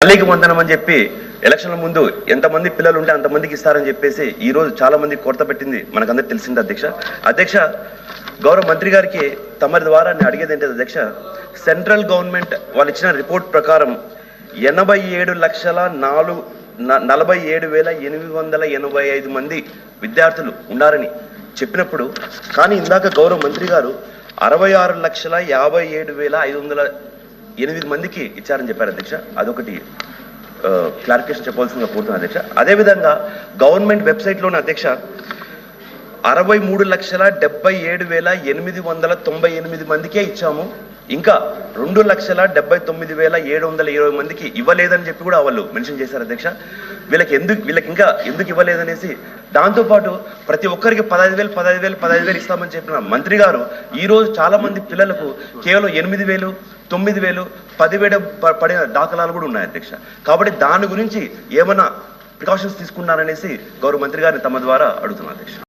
తల్లికి వందనం అని చెప్పి ఎలక్షన్ల ముందు ఎంతమంది పిల్లలు ఉంటే అంతమందికి ఇస్తారని చెప్పేసి ఈ రోజు చాలా మంది కొరత పెట్టింది. మనకందరికి తెలిసింది అధ్యక్ష. అధ్యక్ష గౌరవ మంత్రి గారికి తమరి ద్వారా నేను అడిగేది ఏంటంటే అధ్యక్ష సెంట్రల్ గవర్నమెంట్ వాళ్ళు ఇచ్చిన రిపోర్ట్ ప్రకారం ఎనభై ఏడు లక్షల నాలుగు నలభై ఏడు వేల ఎనిమిది వందల ఎనభై ఐదు మంది విద్యార్థులు ఉన్నారని చెప్పినప్పుడు కానీ ఇందాక గౌరవ మంత్రి గారు అరవై ఆరు లక్షల యాభై ఏడు వేల ఐదు వందల ఎనిమిది మందికి ఇచ్చారని చెప్పారు అధ్యక్ష. అదొకటి క్లారిఫికేషన్ చెప్పవలసిందిగా కోరుతున్నాను అధ్యక్ష. అదేవిధంగా గవర్నమెంట్ వెబ్సైట్లోని అధ్యక్ష అరవై మూడు లక్షల డెబ్బై ఏడు వేల ఎనిమిది వందల తొంభై ఎనిమిది మందికే ఇచ్చాము. ఇంకా రెండు లక్షల డెబ్బై తొమ్మిది వేల ఏడు వందల ఇరవై మందికి ఇవ్వలేదని చెప్పి కూడా వాళ్ళు మెన్షన్ చేశారు అధ్యక్ష. వీళ్ళకి ఎందుకు వీళ్ళకి ఇంకా ఎందుకు ఇవ్వలేదనేసి దాంతోపాటు ప్రతి ఒక్కరికి పదహైదు వేలు పదహైదు వేలు పదహైదు వేలు ఇస్తామని చెప్పిన మంత్రి గారు ఈరోజు చాలామంది పిల్లలకు కేవలం ఎనిమిది వేలు తొమ్మిది వేలు పదివేలు ప- పడిన దాఖలాలు కూడా ఉన్నాయి అధ్యక్ష. కాబట్టి దాని గురించి ఏమైనా ప్రికాషన్స్ తీసుకున్నారనేసి గౌరవ మంత్రి గారిని తమ ద్వారా అడుగుతున్నాను అధ్యక్ష.